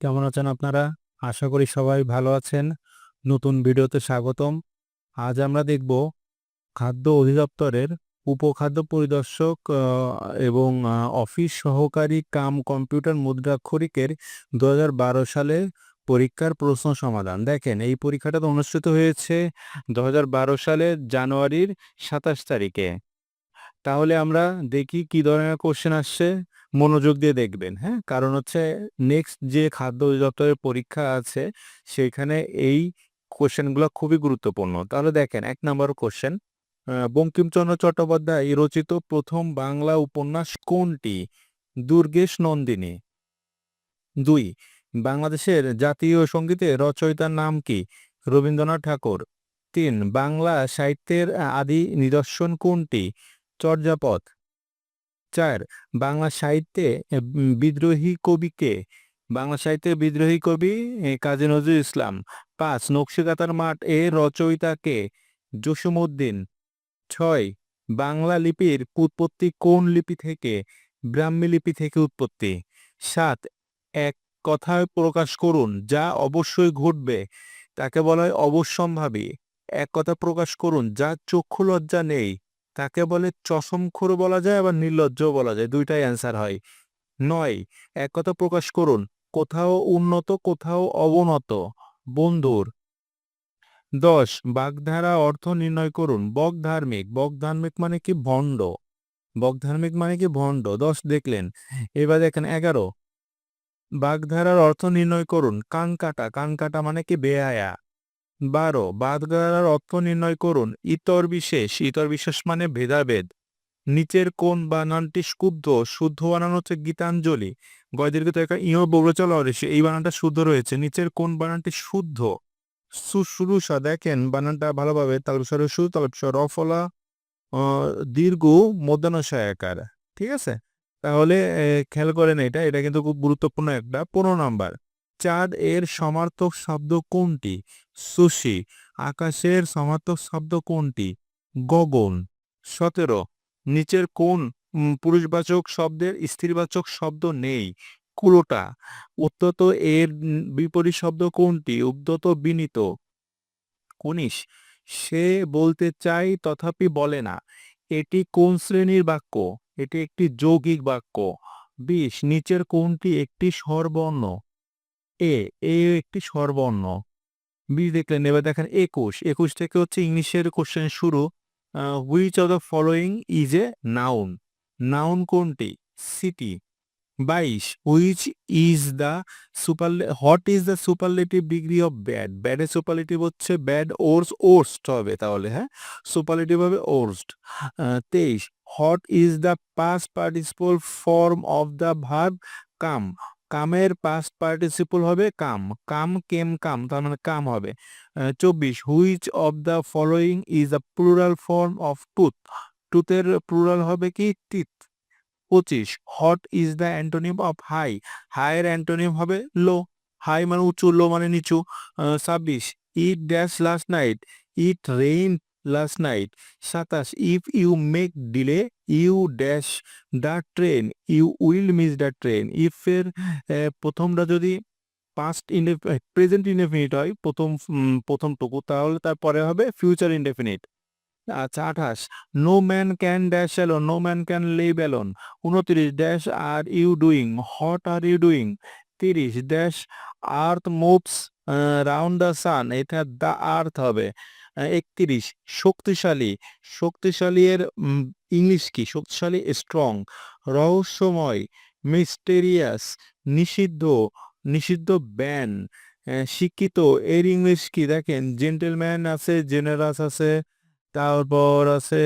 কেমন আছেন আপনারা? আশা করি সবাই ভালো আছেন। নতুন ভিডিওতে স্বাগতম। আজ আমরা দেখব খাদ্য অধিদপ্তরের উপখাদ্য পরিদর্শক এবং অফিস সহকারী কাম কম্পিউটার মুদ্রাক্ষরিকের ২০১২ সালে পরীক্ষার প্রশ্ন সমাধান। দেখেন, এই পরীক্ষাটা তো অনুষ্ঠিত হয়েছে ২০১২ সালের জানুয়ারির ২৭ তারিখে। তাহলে আমরা দেখি কি ধরনের কোয়েশ্চেন আসছে। মনোযোগ দিয়ে দেখবেন, হ্যাঁ? কারণ হচ্ছে নেক্সট যে খাদ্য অধিদপ্তরের পরীক্ষা আছে সেখানে এই কোয়েশ্চেনগুলো খুবই গুরুত্বপূর্ণ। তাহলে দেখেন এক নম্বর কোয়েশ্চেন আ বঙ্কিমচন্দ্র চট্টোপাধ্যায় রচিত প্রথম বাংলা উপন্যাস কোনটি? দুর্গেশ নন্দিনী। দুই বাংলাদেশের জাতীয় সঙ্গীতের রচয়িতার নাম কি? রবীন্দ্রনাথ ঠাকুর। তিন বাংলা সাহিত্যের আদি নিদর্শন কোনটি? চর্যাপদ। ৪ বাংলা সাহিত্যে বিদ্রোহী কবি কে? বাংলা সাহিত্যের বিদ্রোহী কবি কাজী নজরুল ইসলাম। ৫ নকশিকাঁথার মাঠ এর রচয়িতা কে? জসীমউদ্দীন। ৬ বাংলা লিপির উৎপত্তি কোন লিপি থেকে? ব্রাহ্মী লিপি থেকে উৎপত্তি। সাত, এক কথায় প্রকাশ করুন, যা অবশ্যই ঘটবে। তাকে বলা হয় অবশ্যম্ভাবী। এক কথা প্রকাশ করুন, যা চক্ষু লজ্জা নেই। তাকে বলে চশমখোর বলা যায়, আবার নির্লজ্জ বলা যায়। দুইটাই অ্যান্সার হয়। নয়, এক কথা প্রকাশ করুন কোথাও উন্নত, কোথাও অবনত। বন্ধুর। ১০ বাগধারা অর্থ নির্ণয় করুন। বকধার্মিক। বকধার্মিক মানে কি? ভণ্ড। বকধার্মিক মানে কি? ভণ্ড। ১০ দেখলেন। এবার দেখেন ১১ বাগধারার অর্থ নির্ণয় করুন। কানকাটা। কানকাটা মানে কি? বেহায়া। ১২ বাগধারার অর্থ নির্ণয় করুন। ইতর বিশেষ। ইতর বিশেষ মানে ভেদাভেদ। নিচের কোন বানানটি শুদ্ধ? শুদ্ধ বানান হচ্ছে গীতাঞ্জলি। গয় দীর্ঘ ত ইয় বহুবচন অরেসি এই বানানটা শুদ্ধ রয়েছে। নিচের কোন বানানটি শুদ্ধ? শুশ্রূষা দেখেন বানানটা ভালোভাবে তালবিসর সু, তালবিসর র ফলা, অ, দীর্ঘ মধ্যাহ্নসহায়কার। ঠিক আছে? তাহলে খেয়াল করেন এটা। এটা কিন্তু খুব গুরুত্বপূর্ণ একটা ১৫ নাম্বার। চাঁদ এর সমার্থক শব্দ কোনটি? সুশি। আকাশের সমার্থক শব্দ কোনটি? গগন। ১৭ নিচের কোন পুরুষবাচক শব্দের স্ত্রীবাচক শব্দ নেই? কুলোটা। উদ্ধত এর বিপরীত শব্দ কোনটি? উদ্ধত, বিনীত। ১৯ সে বলতে চাই তথাপি বলে না। এটি কোন শ্রেণির বাক্য? এটি একটি যৌগিক বাক্য। ২০ নিচের কোনটি একটি স্বরবর্ণ? এ, এ একটি স্বরবর্ণ। ২০ দেখলেন এবার দেখেন ২১ ২১ থেকে হচ্ছে ইংলিশের কোশ্চেন শুরু। Which of the following is a noun? Noun কোনটি? City. ২২ which is the superlative what is the superlative degree of bad? Bad ব্যাডের superlative হচ্ছে ব্যাড ওর্স ওর্স্ট হবে তাহলে হ্যাঁ? সুপারলেটিভ হবে ওর্স্ট। তেইশ ২৩ what is the past participle form of the verb come? কামের past participle হবে কাম। কাম কেম কাম তার মানে কাম হবে। চব্বিশ ২৪ which of the following is the plural form of tooth? টুথের plural হবে কি? টিথ। পঁচিশ what is the antonym of high? High এর অ্যান্টোনিম হবে লো। হাই মানে উঁচু, লো মানে নিচু। ছাব্বিশ it dash last night? It rained last night. ২৭ if you make delay you dash the train you will miss the train. If এর, এ, প্রথমটা যদি পাস্ট ইনডেফ প্রেজেন্ট ইনডেফিনিট হয়, প্রথম প্রথমটুকু তাহলে তারপরে হবে ফিউচার ইনডেফিনিট। আচ্ছা ২৮ no man can dash alone no man can live alone. ২৯ dash are you doing? What are you doing? ৩০ dash earth moves round the sun এটা দ্য আর্থ হবে। ৩১ শক্তিশালী। শক্তিশালী এর ইংলিশ কি? শক্তিশালী স্ট্রং। রহস্যময় মিস্টেরিয়াস। নিষিদ্ধ। নিষিদ্ধ ব্যান। শিক্ষিত এর ইংলিশ কি? দেখেন জেন্টলম্যান আছে, জেনারাস আছে, তারপর আছে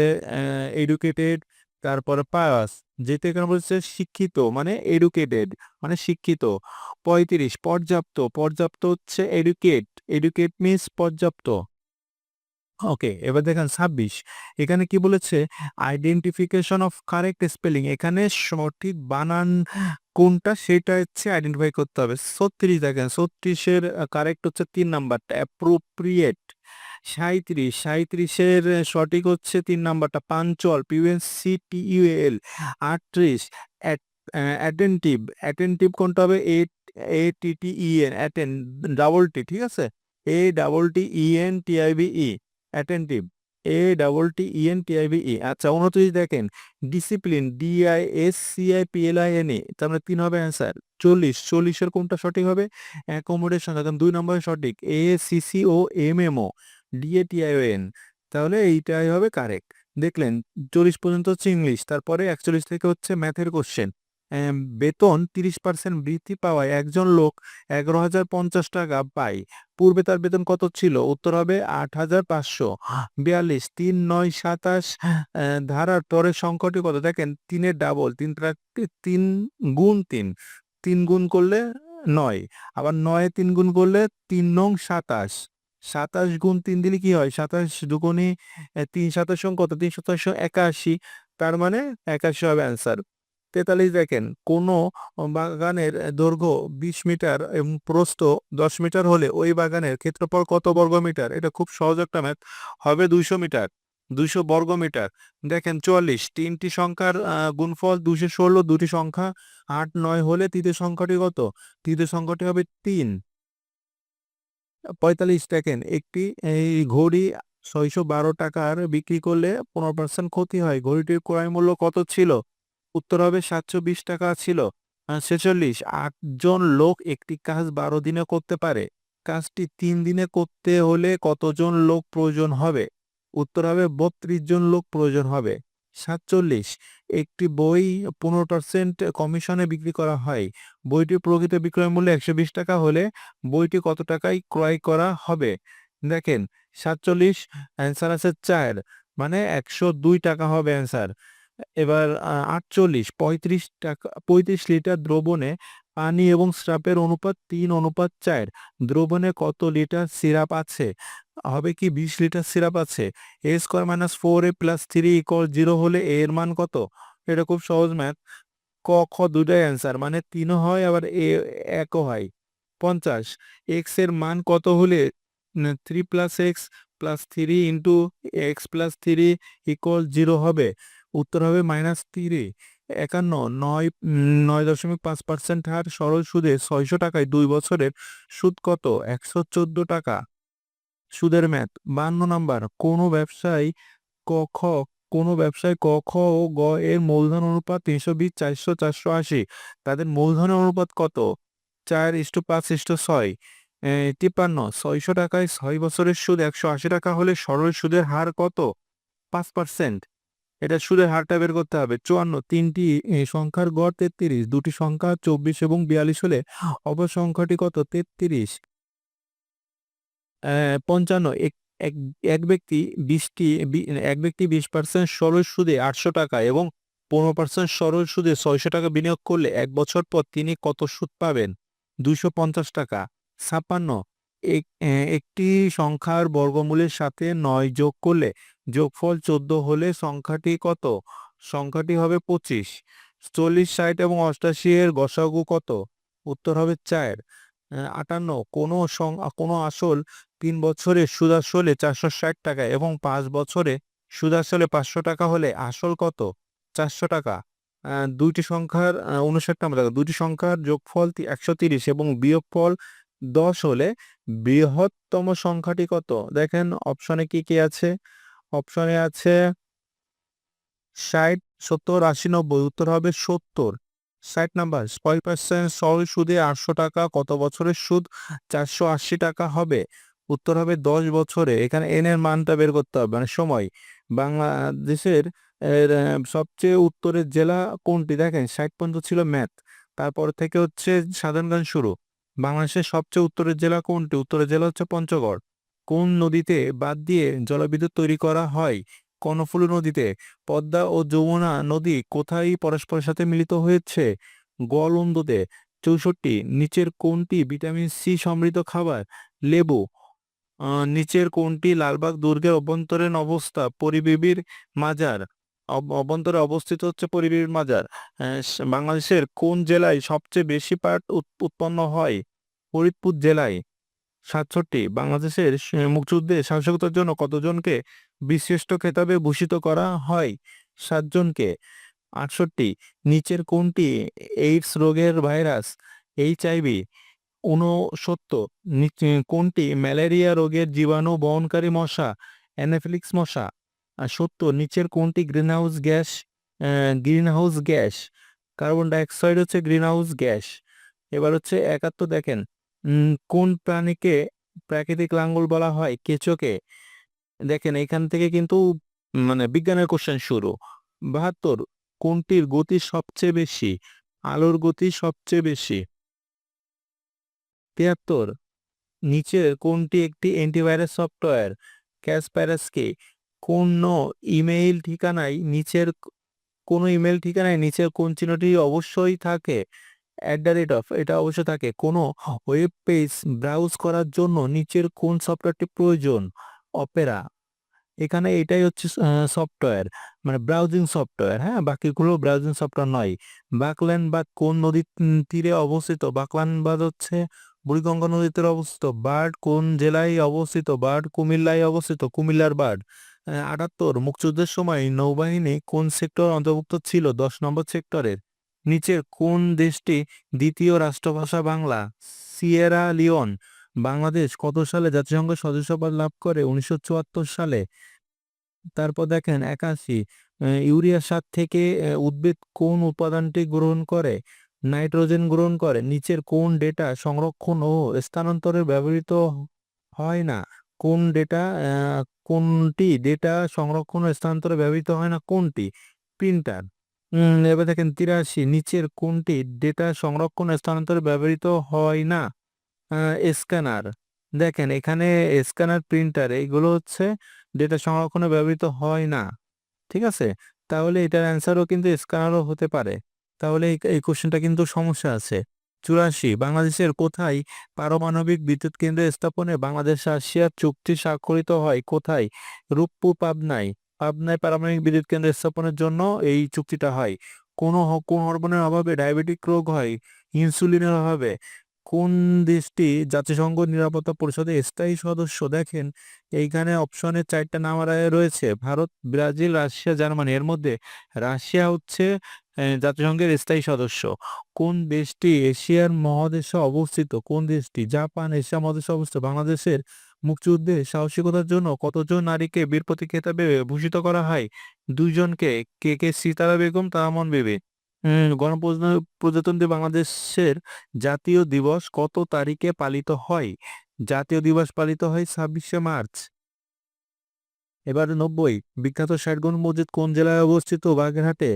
এডুকেটেড, তারপরে পায়াস। যেহেতু এখানে বলছে শিক্ষিত মানে এডুকেটেড মানে শিক্ষিত। ৩৫ পর্যাপ্ত। পর্যাপ্ত হচ্ছে এডুকেট। এডুকেট মিনস পর্যাপ্ত। ওকে, এবার দেখেন ২৬ এখানে কি বলেছে? আইডেন্টিফিকেশন অফ কারেক্ট স্পেলিং এখানে সঠিক বানান কোনটা সেটা হচ্ছে আইডেন্টিফাই করতে হবে। ৩৬ দেখেন ৩৬ এর আ কারেক্ট হচ্ছে তিন নাম্বারটা অ্যাপ্রোপ্রিয়েট। ৩৭ ৩৭ এর সঠিক হচ্ছে তিন নাম্বারটা punctual পিউ-এন-সি-টি-ইউ-এল ৩৮ at uh attentive. Attentive কোনটা হবে? এট এ টি টি E N attain double T ঠিক আছে A double T E N T I V attentive A double T E N T I V E আচ্ছা উনত্রিশ দেখেন। Discipline D I S C I N A তার মানে তিন হবে answer চল্লিশ। চল্লিশের কোনটা সঠিক হবে? অ্যাকোমোডেশন একদম দুই নম্বরে সঠিক। A C C O M M O D A T I O N তাহলে এইটাই হবে কারেক্ট দেখলেন, চল্লিশ পর্যন্ত হচ্ছে ইংলিশ তারপরে একচল্লিশ থেকে হচ্ছে ম্যাথের কোশ্চেন বেতন তিরিশ পার্সেন্ট বৃদ্ধি পাওয়ায় একজন লোক এগারো হাজার পঞ্চাশ টাকা পায়। পূর্বে তার বেতন কত ছিল? উত্তর হবে আট হাজার পাঁচশো। বিয়াল্লিশ, তিন, নয়, সাতাশ ধারার পরের সংখ্যাটি কত? দেখেন, তিনের ডাবল তিন তিন গুণ তিন। তিন গুণ করলে নয়। আবার নয় তিন গুণ করলে তিন নং সাতাশ। সাতাশ গুণ তিন দিলে কি হয়? সাতাশ দুগুণে তিন সাতাশ কত? তিন সাতাশ একাশি। তার মানে একাশি হবে অ্যান্সার তেতাল্লিশ দেখেন, কোনো বাগানের দৈর্ঘ্য বিশ মিটার এবং প্রস্থ দশ মিটার হলে ওই বাগানের ক্ষেত্রফল কত বর্গ মিটার? এটা খুব সহজ একটা ম্যাথ হবে দুইশো মিটার, দুইশো বর্গ মিটার। দেখেন চুয়াল্লিশ, তিনটি সংখ্যার গুণফল দুশো ষোলো দুটি সংখ্যা আট, নয় হলে তৃতীয় সংখ্যাটি কত? তৃতীয় সংখ্যাটি হবে তিন। পঁয়তাল্লিশ দেখেন, একটি, এই ঘড়ি ছয়শো বারো টাকার বিক্রি করলে পনেরো পার্সেন্ট ক্ষতি হয়। ঘড়িটির ক্রয় মূল্য কত ছিল? উত্তর হবে সাতশো বিশ টাকা ছিল ছেচল্লিশ। আটজন লোক একটি কাজ বারো দিনে করতে পারে। কাজটি তিন দিনে করতে হলে কতজন লোক প্রয়োজন হবে? উত্তর হবে বত্রিশ জন লোক প্রয়োজন হবে। সাতচল্লিশ। একটি বই পনেরো পার্সেন্ট কমিশনে বিক্রি করা হয়। বইটির প্রকৃত বিক্রয় মূল্য একশো বিশ টাকা হলে বইটি কত টাকায় ক্রয় করা হবে? দেখেন, সাতচল্লিশ, অ্যান্সার আছে চার। মানে একশো দুই টাকা হবে অ্যান্সার। এবার আটচল্লিশ, পঁয়ত্রিশ টাকা, পঁয়ত্রিশ লিটার দ্রবণে পানি এবং স্রাপের অনুপাত তিন, অনুপাত চার। দ্রবণে কত লিটার সিরাপ আছে? হবে কি বিশ লিটার সিরাপ আছে? A square minus four A plus three equal zero হলে এ এর মান কত? এটা খুব সহজ ম্যাথ। ক, খ দুটাই অ্যান্সার মানে তিনও হয় আবার এ একও হয়। পঞ্চাশ এক্সের মান কত হলে? Three plus X plus three into X plus three equal zero হবে। উত্তর হবে মাইনাস তিরে একান্ন, নয় নয় দশমিক পাঁচ পার্সেন্ট হার, সরল সুদে ছয়শো টাকায় দুই বছরের সুদ কত? একশো চোদ্দ টাকা। সুদের ম্যাথ বান্ন নাম্বার, কোনো ব্যবসায়ী ক, খ, কোনো ব্যবসায় ক, খ ও গ এর মূলধন অনুপাত তিনশো বিশ, চারশো চারশো আশি। তাদের মূলধনের অনুপাত কত? চার ইস্টু পাঁচ ইস্টু ছয়। তিপ্পান্ন, ছয়শো টাকায় ছয় বছরের সুদ একশো আশি টাকা হলে সরল সুদের হার কত? পাঁচ পার্সেন্ট এটা সুদের হারটা বের করতে হবে। চুয়ান্ন, তিনটি সংখ্যার গড় তেত্রিশ দুটি সংখ্যা চব্বিশ এবং বিয়াল্লিশ হলে অপর সংখ্যাটি কত? তেত্রিশ পঞ্চান্ন, এক এক ব্যক্তি বিশটি এক ব্যক্তি বিশ পার্সেন্ট সরল সুদে আটশো টাকা এবং পনেরো পার্সেন্ট সরল সুদে ছয়শো টাকা বিনিয়োগ করলে এক বছর পর তিনি কত সুদ পাবেন? দুইশো পঞ্চাশ টাকা। ছাপ্পান্ন, এক একটি সংখ্যার বর্গমূলের সাথে নয় যোগ করলে যোগফল চোদ্দ হলে সংখ্যাটি কত? সংখ্যাটি হবে পঁচিশ। চল্লিশ, ষাট এবং অষ্টাশি এর গসাগু কত? উত্তর হবে চার। আটান্ন। কোনো কোনো আসল তিন বছরে সুদ আসলে চারশো ষাট টাকা এবং পাঁচ বছরে সুদ আসলে পাঁচশো টাকা হলে আসল কত? চারশো টাকা। দুইটি সংখ্যার উনষাট নম্বর দেখো, দুইটি সংখ্যার যোগফল একশো তিরিশ এবং বিয়োগফল দশ হলে বৃহত্তম সংখ্যাটি কত? দেখেন, অপশনে কি কি আছে? অপশনে আছে ষাট, সত্তর, আশি, নব্বই। উত্তর হবে সত্তর। ষাট নাম্বার ছয় পার্সেন্ট সরল সুদে আটশো টাকা, কত বছরের সুদ? চারশো আশি টাকা হবে। উত্তর হবে দশ বছরে। এখানে এন এর মানটা বের করতে হবে মানে সময়। বাংলাদেশের সবচেয়ে উত্তরের জেলা কোনটি? দেখেন, ষাট পর্যন্ত ছিল ম্যাথ তারপর থেকে হচ্ছে সাধারণ গান শুরু। বাংলাদেশের সবচেয়ে উত্তরের জেলা কোনটি? উত্তরের জেলা হচ্ছে পঞ্চগড়। কোন নদীতে বাদ দিয়ে জলবিদ্যুৎ তৈরি করা হয়? কর্ণফুলী নদীতে। পদ্মা ও যমুনা নদী কোথায় পরস্পরের সাথে মিলিত হয়েছে? গোয়ালন্দতে। চৌষট্টি। নিচের কোনটি ভিটামিন সি সমৃদ্ধ খাবার? লেবু। নিচের কোনটি লালবাগ দুর্গের অভ্যন্তরীণ অবস্থা? পরিবিবির মাজার। অভ্যন্তরে অবস্থিত হচ্ছে পরিবিবির মাজার। বাংলাদেশের কোন জেলায় সবচেয়ে বেশি পাট উৎ- উৎপন্ন হয়? ফরিদপুর জেলায়। সাতষট্টি, বাংলাদেশের মুক্তিযুদ্ধে সাহসিকতার জন্য কতজনকে বীরশ্রেষ্ঠ খেতাবে ভূষিত করা হয়? সাতজনকে। আটষট্টি, নিচের কোনটি এইডস রোগের ভাইরাস? এইচআইভি, ঊনসত্তর, নিচ- কোনটি ম্যালেরিয়া রোগের জীবাণু বহনকারী মশা? অ্যানাফিলিক্স মশা। সত্তর, নিচের কোনটি greenhouse gas? Greenhouse gas. Carbon dioxide হচ্ছে গ্রিনহাউস গ্যাস। এবার হচ্ছে একাত্তর দেখেন। কোন প্রাণীকে প্রাকৃতিক লাঙ্গল বলা হয়? কেঁচোকে? দেখেন, এখান থেকে কিন্তু মানে বিজ্ঞানের কোশ্চেন শুরু। বাহাত্তর, কোনটির গতি সবচেয়ে বেশি? আলোর গতি সবচেয়ে বেশি? তিয়াত্তর, নিচের কোনটি একটি অ্যান্টিভাইরাস সফটওয়্যার ক্যাসপ্যারাসকে কোন ইমেইল ঠিকানায় নিচের, কোনো ইমেল ঠিকানায় নিচের কোন চিহ্নটি অবশ্যই থাকে? অ্যাট দ্য রেট অফ এটা অবশ্যই থাকে, কোনো ওয়েব পেজ ব্রাউজ করার জন্য নিচের কোন সফটওয়্যারটি প্রয়োজন? অপেরা এখানে এটাই হচ্ছে সফটওয়্যার মানে ব্রাউজিং সফটওয়্যার হ্যাঁ? বাকিগুলো ব্রাউজিং সফটওয়্যার নয়। বাকল্যান্ড বাদ কোন নদীর তীরে অবস্থিত? বাকল্যান্ড বাদ হচ্ছে বুড়িগঙ্গা নদীর তীরে অবস্থিত। বার্ড কোন জেলায় অবস্থিত? বার্ড কুমিল্লায় অবস্থিত। কুমিল্লার বার্ড আটাত্তর। মুক্তিযুদ্ধের সময় নৌবাহিনী কোন সেক্টর অন্তর্ভুক্ত ছিল? দশ নম্বর সেক্টরের নিচের কোন দেশটি দ্বিতীয় রাষ্ট্রভাষা বাংলা? সিয়েরা লিওন, বাংলাদেশ, কত সালে জাতিসংঘের সদস্যপদ লাভ করে? উনিশশো চুয়াত্তর সালে। তারপর দেখেন, একাশি ইউরিয়া সার থেকে উদ্ভিদ কোন উপাদানটি গ্রহণ করে? নাইট্রোজেন গ্রহণ করে? নিচের কোন ডেটা সংরক্ষণ ও স্থানান্তরে ব্যবহৃত হয় না? কোন ডেটা কোনটি ডেটা সংরক্ষণ ও স্থানান্তরে ব্যবহৃত হয় না? কোনটি? প্রিন্টার। এবার দেখেন তিরাশি, নিচের কোনটি? ডেটা সংরক্ষণ স্থানান্তরে ব্যবহৃত হয় না। স্ক্যানার দেখেন এখানে স্ক্যানার প্রিন্টার এইগুলো হচ্ছে ডেটা সংরক্ষণে ব্যবহৃত হয় না। ঠিক আছে? তাহলে এটার অ্যান্সারও কিন্তু স্ক্যানারও হতে পারে। তাহলে এই কোশ্চেনটা কিন্তু সমস্যা আছে। চুরাশি, বাংলাদেশের কোথায় পারমাণবিক বিদ্যুৎ কেন্দ্র স্থাপনে বাংলাদেশ রাশিয়ার চুক্তি স্বাক্ষরিত হয়? কোথায়? রূপপুর, পাবনায়। পাবনায় পারমাণবিক বিদ্যুৎ কেন্দ্র স্থাপনের জন্য এই চুক্তিটা হয়। কোন কোন হরমোনের অভাবে ডায়াবেটিক রোগ হয়, ইনসুলিনের অভাবে। কোন দেশটি জাতিসংঘ নিরাপত্তা পরিষদের স্থায়ী সদস্য দেখেন, এইখানে অপশনের চারটা নাম রয়েছে। Bharat, Brazil, Russia, Germany. এর মধ্যে রাশিয়া হচ্ছে জাতিসংঘের স্থায়ী সদস্য। কোন দেশটি এশিয়ার মহাদেশে অবস্থিত? কোন দেশটি? জাপান, এশিয়া মহাদেশে অবস্থিত। বাংলাদেশের মুক্তিযুদ্ধে সাহসিকতার জন্য কতজন নারীকে বীর প্রতীক খেতাবে ভূষিত করা হয়? দুইজনকে কে কে সীতারা বেগম তারামন বেবে উম, গণপ্রজা- প্রজাতন্ত্রী বাংলাদেশের জাতীয় দিবস কত তারিখে পালিত হয়? জাতীয় দিবস পালিত হয় ছাব্বিশে মার্চ। এবার নব্বই বিখ্যাত ষাটগণ মসজিদ কোন জেলায় অবস্থিত? বাগেরহাটে।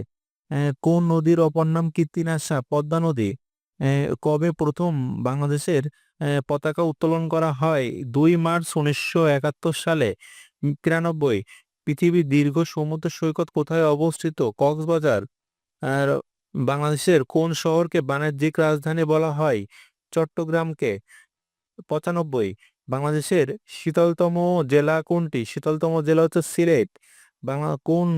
কোন নদীর অপর নাম কীর্তিনাশা? পদ্মা নদী। কবে প্রথম বাংলাদেশের পতাকা উত্তোলন করা হয়? দুই মার্চ উনিশশো একাত্তর সালে। তিরানব্বই। পৃথিবীর দীর্ঘ সমুদ্র সৈকত কোথায় অবস্থিত? কক্সবাজার। আর বাংলাদেশের কোন শহরকে বাণিজ্যিক রাজধানী বলা হয়? চট্টগ্রামকে। পঁচানব্বই। বাংলাদেশের শীতলতম জেলা কোনটি? শীতলতম জেলা হচ্ছে সিলেট। বাংলা, কোন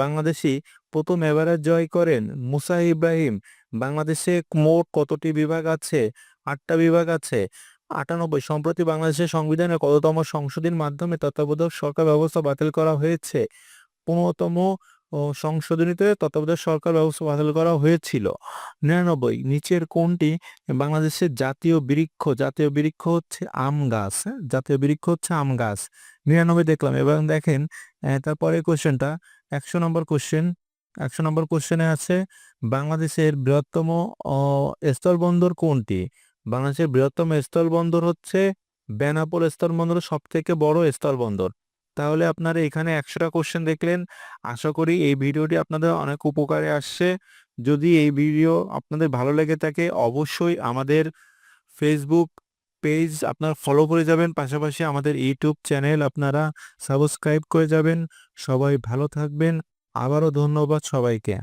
বাংলাদেশি প্রথম এভারেস্ট জয় করেন? মুসা ইব্রাহিম। বাংলাদেশে মোট কতটি বিভাগ আছে? আটটা বিভাগ আছে। আটানব্বই। সম্প্রতি বাংলাদেশের সংবিধানের কততম সংশোধনীর মাধ্যমে তত্ত্বাবধায়ক সরকার ব্যবস্থা বাতিল করা হয়েছে? পনেরোতম সংশোধনীতে তত্ত্বাবধায়ক সরকার ব্যবস্থা বাতিল করা হয়েছিল। নিরানব্বই। নিচের কোনটি? বাংলাদেশের জাতীয় বৃক্ষ। জাতীয় বৃক্ষ হচ্ছে আম গাছ। হ্যাঁ? জাতীয় বৃক্ষ হচ্ছে আম গাছ। নিরানব্বই দেখলাম। এবার দেখেন তারপরে কোশ্চেনটা একশো নম্বর কোশ্চেন একশো নম্বর কোশ্চেনে আছে, বাংলাদেশের বৃহত্তম স্থলবন্দর কোনটি? বাংলাদেশের বৃহত্তম স্থলবন্দর হচ্ছে বেনাপোল স্থলবন্দর সব থেকে বড় স্থলবন্দর। তাহলে আপনারা এখানে একশোটা কোশ্চেন দেখলেন। আশা করি এই ভিডিওটি আপনাদের অনেক উপকারে আসছে। যদি এই ভিডিও আপনাদের ভালো লেগে থাকে, অবশ্যই আমাদের ফেসবুক পেজ আপনারা ফলো করে যাবেন। পাশাপাশি আমাদের ইউটিউব চ্যানেল আপনারা সাবস্ক্রাইব করে যাবেন। সবাই ভালো থাকবেন। আবারও ধন্যবাদ সবাইকে।